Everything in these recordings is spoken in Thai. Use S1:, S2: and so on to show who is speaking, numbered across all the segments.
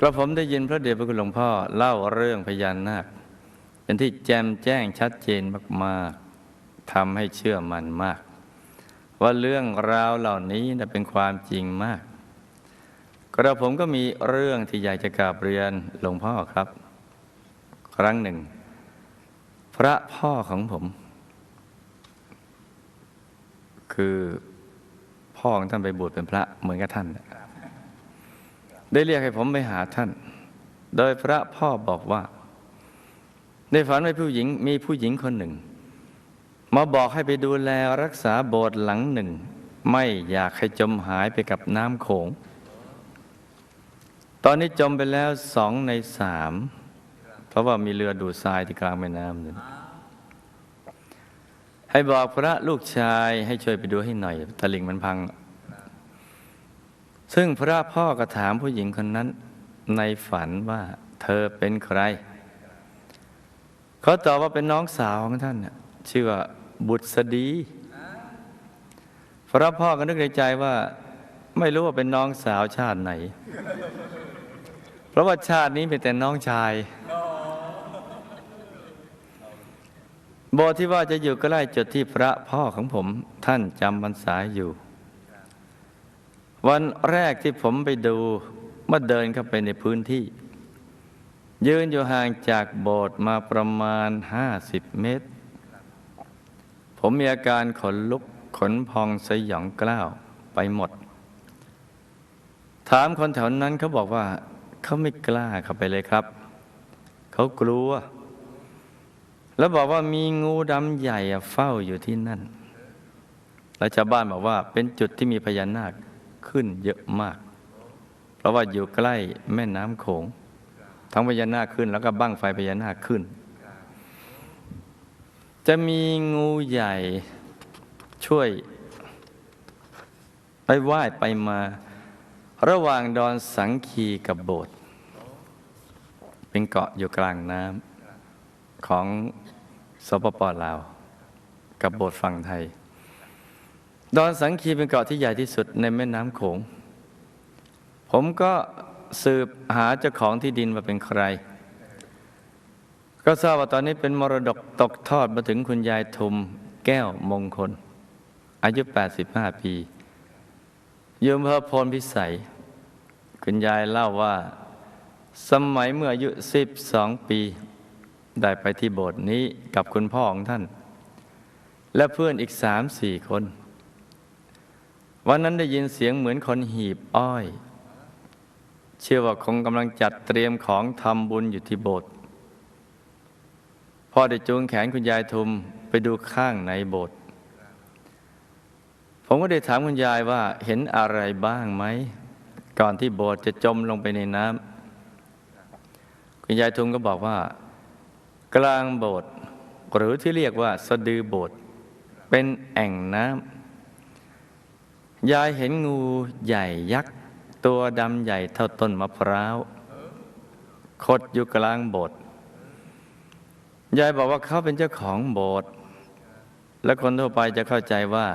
S1: กระผมได้ยินพระเดชพระคุณหลวงพ่อเล่าเรื่องพญานาคเป็นที่แจมแจ้งชัดเจนมากๆทำให้เชื่อมันมาก ว่าเรื่องราวเหล่านี้นะเป็นความจริงมาก กระผมก็มีเรื่องที่อยากจะกราบเรียนหลวงพ่อครับ ครั้งหนึ่ง พระพ่อของผม คือพ่อของท่านไปบวชเป็นพระเหมือนกับท่านนะ ได้เรียกให้ผมไปหาท่าน โดยพระพ่อบอกว่า ในฝันว่าผู้หญิงมีผู้หญิงคนหนึ่ง มาบอกให้ไปดูแลรักษาโบสถ์หลังหนึ่ง ไม่อยากให้จมหายไปกับน้ำโขง ตอนนี้จมไปแล้วสองในสามเพราะว่ามีเรือดูดทรายที่กลางแม่น้ำนั่นให้บอกพระลูกชายให้ช่วยไปดูให้หน่อยตลิงมันพัง ซึ่งพระพ่อก็ถามผู้หญิงคนนั้นในฝันว่าเธอเป็นใคร เขาตอบว่าเป็นน้องสาวของท่านน่ะชื่อว่าบุตรสดี พระพ่อก็นึกในใจว่า ไม่รู้ว่าเป็นน้องสาวชาติไหน เพราะว่าชาตินี้เป็นแต่น้องชาย โบที่ว่าจะอยู่ใกล้จุดที่พระพ่อของผม ท่านจำพรรษาอยู่ วันแรกที่ผมไปดูเมื่อเดินเข้าไปในพื้นที่ ยืนอยู่ห่างจากโบสถ์มาประมาณ50เมตร ผมมีอาการขนลุกขนพองสยองกล้าวไปหมด ถามคนแถวนั้นเขาบอกว่าเขาไม่กล้าเข้าไปเลยครับ เขากลัว แล้วบอกว่ามีงูดำใหญ่เฝ้าอยู่ที่นั่น และชาวบ้านบอกว่าเป็นจุดที่มีพญานาค ขึ้นเยอะมาก เพราะว่าอยู่ใกล้แม่น้ำโขง ทั้งพญานาคขึ้นแล้วก็บั้งไฟพญานาคขึ้น จะมีงูใหญ่ช่วยไปไหว้ไปมา ระหว่างดอนสังคีกับโบสถ์เป็นเกาะอยู่กลางน้ำของสปปลาว กับโบสถ์ฝั่งไทย ดอนสังคีเป็นเกาะที่ใหญ่ที่สุดในแม่น้ำโขง ผมก็สืบหาเจ้าของที่ดินว่าเป็นใคร ก็ทราบว่าตอนนี้เป็นมรดกตกทอดมาถึงคุณยายทุมแก้วมงคล อายุ 85 ปียู่อำเภอโพนพิสัย คุณยายเล่าว่า สมัยเมื่ออายุ 12 ปี ได้ไปที่โบสถ์นี้กับคุณพ่อของท่าน และเพื่อนอีกสามสี่คน วันนั้นได้ยินเสียงเหมือนคนหีบอ้อย เชื่อว่าคงกำลังจัดเตรียมของทำบุญอยู่ที่โบสถ์พ่อได้จูงแขนคุณยายทุมไปดูข้างในโบสถ์ผมก็ได้ถามคุณยายว่าเห็นอะไรบ้างไหม ก่อนที่โบสถ์จะจมลงไปในน้ำคุณยายทุมก็บอกว่า กลางโบสถ์หรือที่เรียกว่าสะดือโบสถ์เป็นแอ่งน้ำ ยายเห็นงูใหญ่ยักษ์ ตัวดำใหญ่เท่าต้นมะพร้าวคดอยู่กลางโบสถ์ยายบอกว่าเขาเป็นเจ้าของโบสถ์และคนทั่วไปจะเข้าใจว่า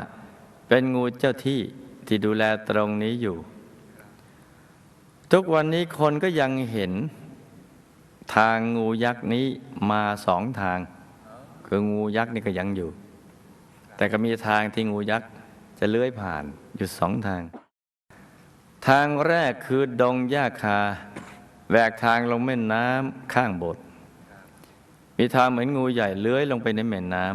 S1: เป็นงูเจ้าที่ที่ดูแลตรงนี้อยู่ ทุกวันนี้คนก็ยังเห็น ทางงูยักษ์นี้มาสองทาง คืองูยักษ์นี่ก็ยังอยู่ แต่ก็มีทางที่งูยักษ์จะเลื้อยผ่าน อยู่สองทาง ทางแรกคือดงหญ้าคาแหวกทางลงแม่น้ำข้างโบสถ์มีทางเหมือนงูใหญ่เลื้อยลงไปในแม่น้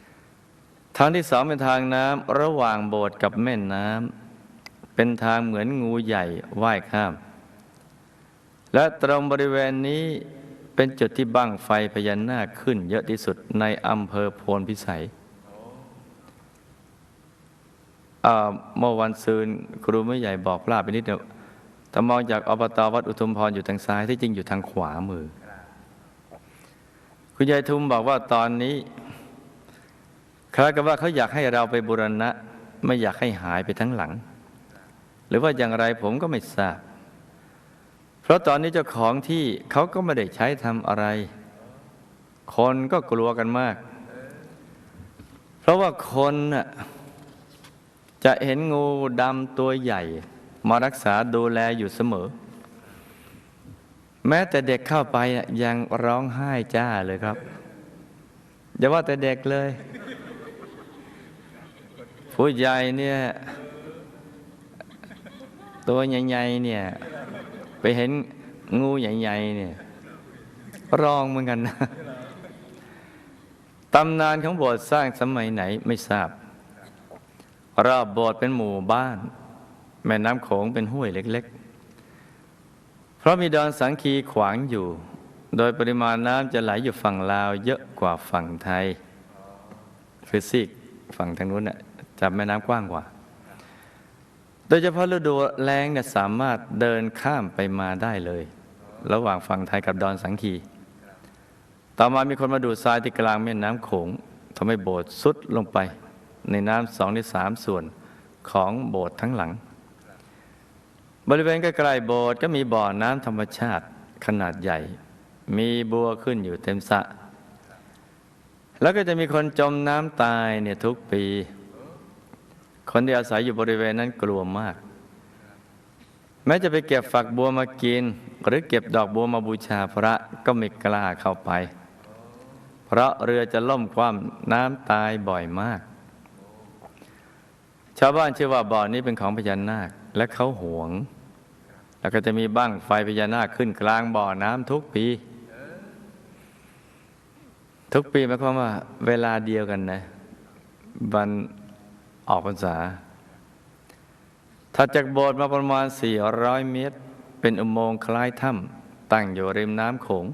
S1: ำทางที่สองเป็นทางน้ำระหว่างโบสถ์กับแม่น้ำเป็นทางเหมือนงูใหญ่ว่ายข้าม และตรงบริเวณนี้เป็นจุดที่บั้งไฟพญานาคขึ้นเยอะที่สุดในอำเภอโพนพิสัย เอ่อ เมื่อวันซืนครูไม่ใหญ่บอกพลาดไปนิดเดียวแต่มองจากอบตวัดอุทุมพรอยู่ทางซ้ายที่จริงอยู่ทางขวามือ คุณยายทุมบอกว่าตอนนี้คล้ายกับว่าเขาอยากให้เราไปบูรณะ ไม่อยากให้หายไปทั้งหลัง หรือว่าอย่างไรผมก็ไม่ทราบ เพราะตอนนี้เจ้าของที่เขาก็ไม่ได้ใช้ทำอะไร คนก็กลัวกันมาก เพราะว่าคนน่ะ จะเห็นงูดำตัวใหญ่ มารักษาดูแลอยู่เสมอ แม้แต่เด็กเข้าไปยังร้องไห้จ้าเลยครับ อย่าว่าแต่เด็กเลย ผู้ใหญ่เนี่ย ตัวใหญ่ๆเนี่ย ไปเห็นงูใหญ่ๆเนี่ยร้องเหมือนกันนะตำนานของโบสถ์สร้างสมัยไหนไม่ทราบ รอบโบสถ์เป็นหมู่บ้าน แม่น้ำโขงเป็นห้วยเล็ก ๆ เพราะมีดอนสังคีขวางอยู่ โดยปริมาณน้ำจะไหลอยู่ฝั่งลาวเยอะกว่าฝั่งไทย คือซีกฝั่งทางนู้นน่ะจับแม่น้ำกว้างกว่า โดยเฉพาะฤดูแล้งเนี่ยสามารถเดินข้ามไปมาได้เลย ระหว่างฝั่งไทยกับดอนสังคี ต่อมามีคนมาดูดทรายที่กลางแม่น้ำโขงทำให้โบสถ์สุดลงไป ในน้ำสองในสามส่วนของโบสถ์ทั้งหลัง บริเวณใกล้ๆโบสถ์ก็มีบ่อน้ำธรรมชาติขนาดใหญ่ มีบัวขึ้นอยู่เต็มสระแล้วก็จะมีคนจมน้ำตายเนี่ยทุกปี คนที่อาศัยอยู่บริเวณนั้นกลัวมาก แม้จะไปเก็บฝักบัวมากิน หรือเก็บดอกบัวมาบูชาพระก็ไม่กล้าเข้าไป เพราะเรือจะล่มคว่ำน้ำตายบ่อยมาก ชาวบ้านเชื่อว่าบ่อนี้เป็นของพญานาคและเขาหวง แล้วก็จะมีบั้งไฟพญานาคขึ้นกลางบ่อน้ำทุกปี ทุกปีหมายความว่า เวลาเดียวกันนะวันออกพรรษาถัดจากโบสถ์มาประมาณ 400 เมตร เป็นอุโมงค์คล้ายถ้ำตั้งอยู่ริมน้ำโขง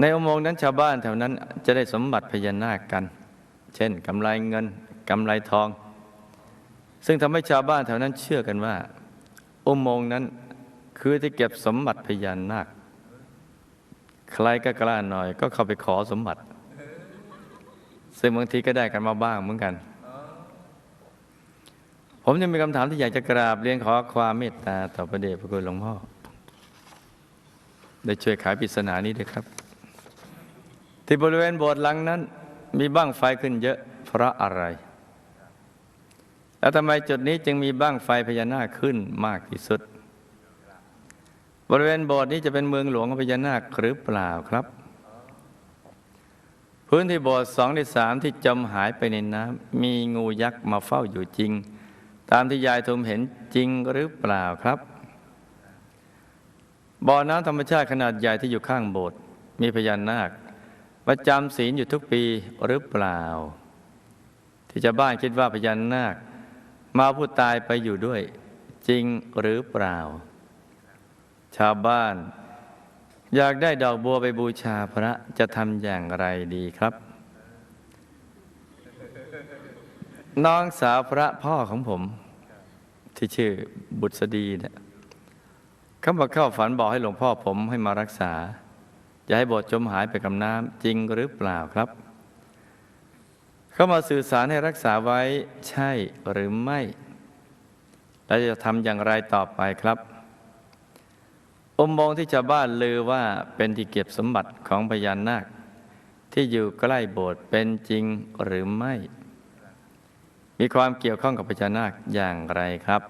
S1: ในอุโมงค์นั้นชาวบ้านแถวนั้นจะได้สมบัติพญานาคกัน เช่นกำไรเงิน กำไรทอง ซึ่งทำให้ชาวบ้านแถวนั้นเชื่อกันว่า อุโมงค์นั้นคือที่เก็บสมบัติพญานาคใครก็กล้าหน่อย ก็เข้าไปขอสมบัติ ซึ่งบางทีก็ได้กันมาบ้างเหมือนกัน ผมยังมีคำถามที่อยากจะกราบเรียนขอความเมตตาต่อพระเดชพระคุณหลวงพ่อได้ช่วยขายปริศนานี้ด้วยครับ ที่บริเวณโบสถ์หลังนั้น มีบ้างไฟขึ้นเยอะเพราะอะไร แล้วทำไมจุดนี้จึงมีบ้างไฟพญานาคขึ้นมากที่สุด บริเวณโบสถ์นี้จะเป็นเมืองหลวงของพญานาคหรือเปล่าครับ พื้นที่โบสถ์สองในสามที่จมหายไปในน้ำมีงูยักษ์มาเฝ้าอยู่จริง ตามที่ยายทุมเห็นจริงหรือเปล่าครับบ่อน้ำธรรมชาติขนาดใหญ่ที่อยู่ข้างโบสถ์มีพญานาคประจำศีลอยู่ทุกปีหรือเปล่า ที่ชาวบ้านคิดว่าพญานาค มาผู้ตายไปอยู่ด้วย จริงหรือเปล่า ชาวบ้าน อยากได้ดอกบัวไปบูชาพระจะทำอย่างไรดีครับ น้องสาวพระพ่อของผม ที่ชื่อบุษดีเนี่ยเขามาเข้าฝันบอกให้หลวงพ่อผมให้มารักษา จะให้บทจมหายไปกับน้ำจริงหรือเปล่าครับ
S2: เข้ามาสื่อสารให้รักษาไว้ใช่หรือไม่ และจะทำอย่างไรต่อไปครับอุโมงค์ที่ชาวบ้านลือว่าเป็นที่เก็บสมบัติของพญานาค ที่อยู่ใกล้โบสถ์เป็นจริงหรือไม่ มีความเกี่ยวข้องกับพญานาคอย่างไรครับ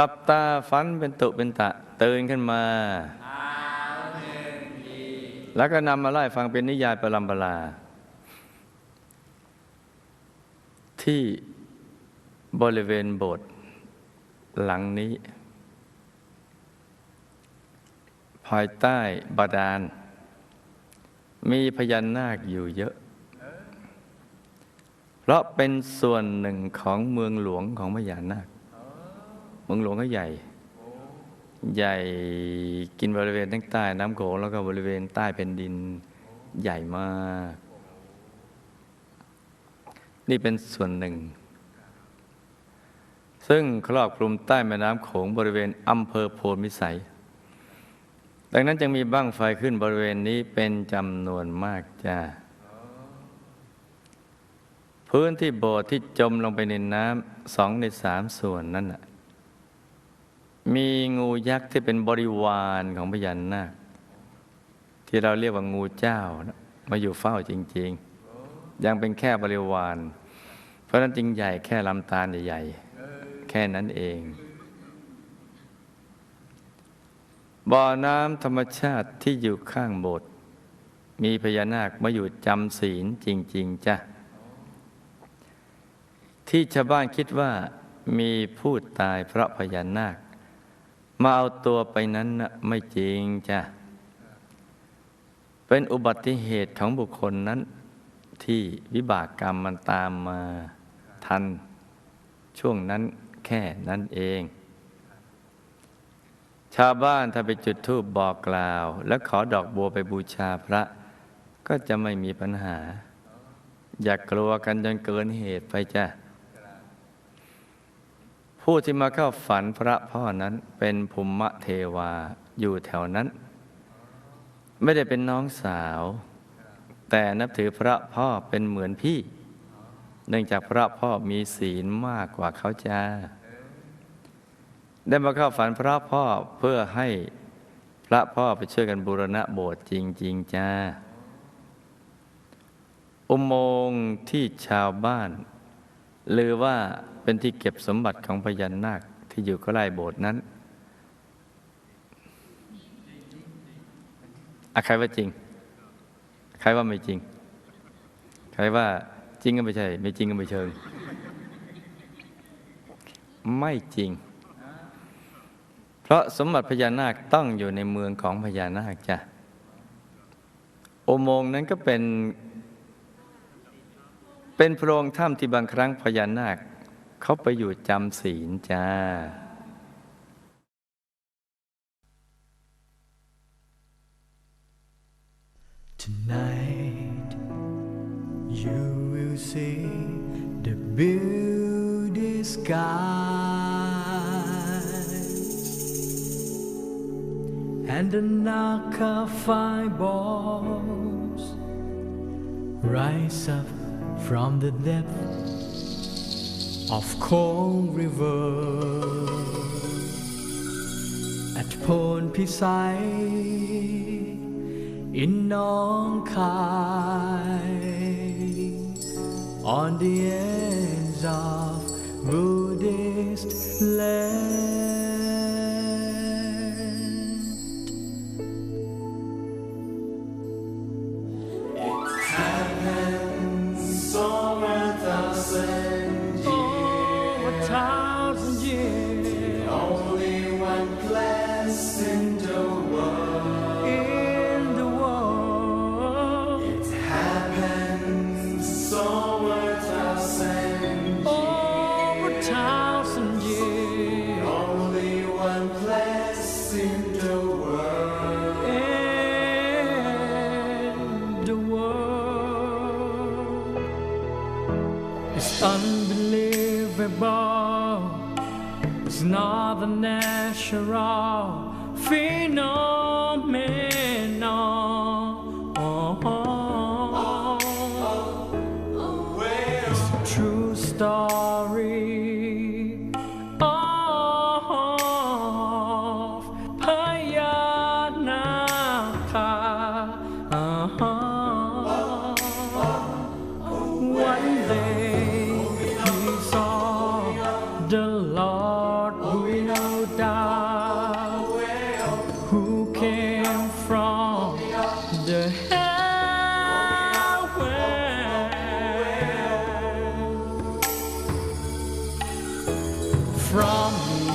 S1: หลับ
S2: ตาฝันเป็นตุเป็นตะตื่นขึ้นมา แล้วก็นำมาไล่ฟังเป็นนิยายประลำปลา ที่บริเวณโบสถ์หลังนี้ ภายใต้บาดาล มีพญานาคอยู่เยอะ
S1: เพราะเป็นส่วนหนึ่งของเมืองหลวงของพญานาค มืองหลวงก็ใหญ่ ใหญ่กินบริเวณทั้งใต้น้ำโขงแล้วก็บริเวณใต้แผ่นดินใหญ่มาก นี่เป็นส่วนหนึ่ง ซึ่งครอบคลุมใต้แม่น้ำโขงบริเวณอำเภอโพนมิสัย ดังนั้นจึงมีบ้างไฟขึ้นบริเวณนี้เป็นจำนวนมากจ้าพื้นที่โบสถ์ที่จมลงไปในน้ำสองในสามส่วนนั้นน่ะ มีงูยักษ์ที่เป็นบริวารของพญานาคที่เราเรียกว่างูเจ้านะมาอยู่เฝ้าจริง ๆ ยังเป็นแค่บริวาร เพราะนั้นจึงใหญ่แค่ลำตาลใหญ่ๆแค่นั้นเอง บ่อน้ำธรรมชาติที่อยู่ข้างโบสถ์มีพญานาคมาอยู่จำศีลจริง ๆจ้ะที่ชาวบ้านคิดว่ามีผู้ตายเพราะพญานาค มาเอาตัวไปนั้นนะไม่จริงจ้ะ เป็นอุบัติเหตุของบุคคลนั้น ที่วิบากกรรมมันตามมาทัน ช่วงนั้นแค่นั้นเอง ชาวบ้านถ้าไปจุดธูปบอกกล่าว แล้วขอดอกบัวไปบูชาพระ ก็จะไม่มีปัญหา อย่ากกลัวกันจนเกินเหตุไปจ้ะ ผู้ที่มาเข้าฝันพระพ่อนั้นเป็นภูมิเทวาอยู่แถวนั้น ไม่ได้เป็นน้องสาว แต่นับถือพระพ่อเป็นเหมือนพี่ เนื่องจากพระพ่อมีศีลมากกว่าเขาจ้า ได้มาเข้าฝันพระพ่อเพื่อให้พระพ่อไปช่วยกันบูรณะโบสถ์จริง ๆ จ้า อุโมงค์ที่ชาวบ้าน หรือว่าเป็นที่เก็บสมบัติของพญานาคที่อยู่ใกล้โบสถ์นั้นอะใครว่าจริง ใครว่าไม่จริง ใครว่าจริงก็ไม่ใช่ ไม่จริงก็ไม่เชิง ไม่จริง เพราะสมบัติพญานาคต้องอยู่ในเมืองของพญานาคจ้ะ โอโมงนั้นก็เป็น เป็นโพรงถ้ำที่บางครั้งพญานาคเขาไปอยู่จำศีลจ้า
S3: และ the from the depths of cold river at Pon Pisai in Nong Khai on the edge of Buddhist land. It's unbelievable. It's not a natural phenomenon. Oh, oh, oh. It's a true story From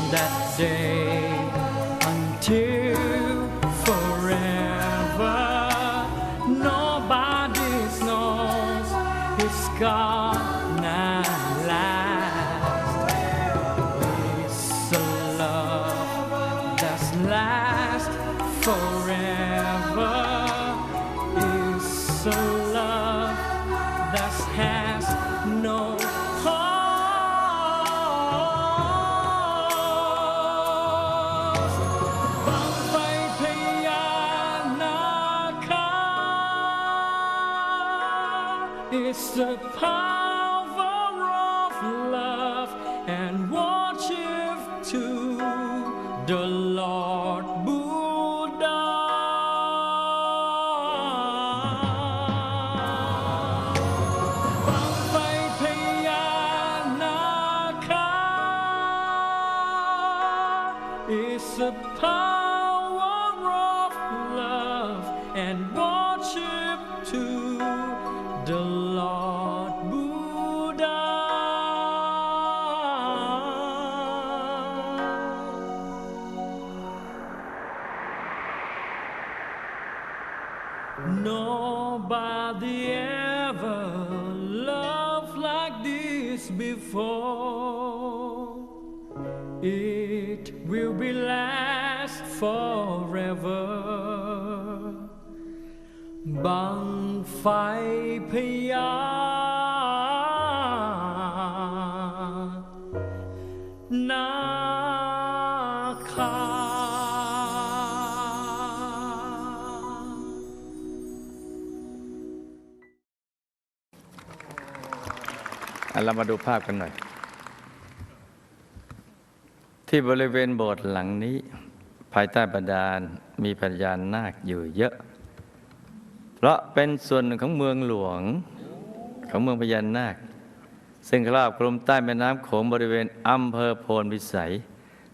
S3: that day this before. It will be last forever. บังไฟพญานา
S1: เรามาดูภาพกันหน่อย ที่บริเวณโบสถ์หลังนี้ ภายใต้บาดาลมีพญานาคอยู่เยอะ เพราะเป็นส่วนหนึ่งของเมืองหลวงของเมืองพญานาค ซึ่งครอบคลุมใต้แม่น้ำโขงบริเวณอำเภอโพนวิสัย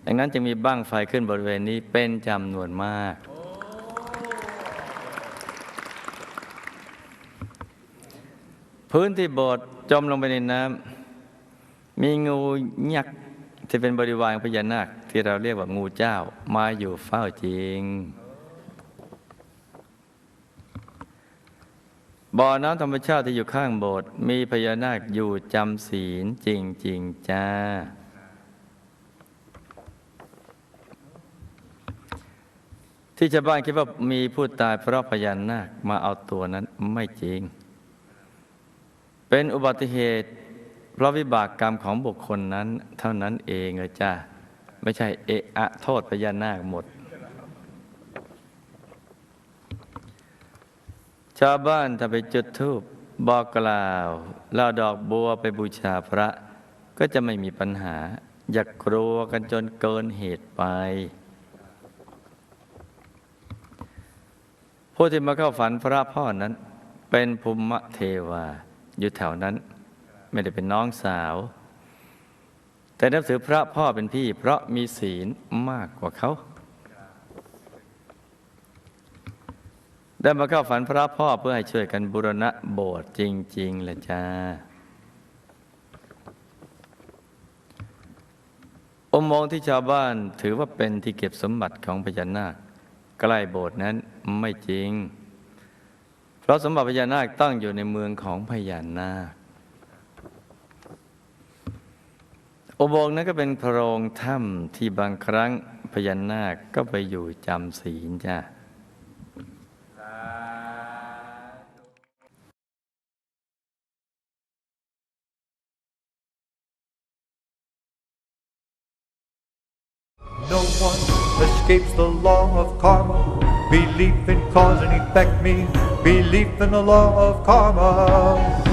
S1: ดังนั้นจึงมีบ้างไฟขึ้นบริเวณนี้เป็นจำนวนมากพื้นที่โบสถ์ จมลงไปในน้ำมีงูยักษ์ที่เป็นบริวารพญานาค ที่เราเรียกว่างูเจ้ามาอยู่เฝ้าจริง บ่อน้ำธรรมชาติที่อยู่ข้างโบสถ์มีพญานาคอยู่จำศีลจริงๆจ้า ที่ชาวบ้านคิดว่ามีผู้ตายเพราะพญานาคมาเอาตัวนั้นไม่จริง เป็นอุบัติเหตุ เพราะวิบากกรรมของบุคคลนั้น เท่านั้นเองเลยจ้าไม่ใช่เอะอะโทษพญานาคหมด ชาวบ้านถ้าไปจุดธูปบอกกล่าวเราดอกบัวไปบูชาพระ ก็จะไม่มีปัญหา อย่ากกลัวกันจนเกินเหตุไป ผู้ที่มาเข้าฝันพระพ่อนั้น เป็นภูมิเทวา อยู่แถวนั้น ไม่ได้เป็นน้องสาว แต่นับถือพระพ่อเป็นพี่ เพราะมีศีลมากกว่าเขา ได้มาเข้าฝันพระพ่อเพื่อให้ช่วยกันบูรณะโบสถ์จริงๆแหละจ้าอุโมงที่ชาวบ้านถือว่าเป็นที่เก็บสมบัติของพญานาค ใกล้โบสถ์นั้นไม่จริง ราะสมบัติพญานาคตั้งอยู่ในเมืองของพญานาคอุโบงนั้นก็เป็นโพรงถ้ำที่บางครั้งพญานาคก็ไปอยู่จำศีลจ้า
S4: cause and effect means belief in the law of karma.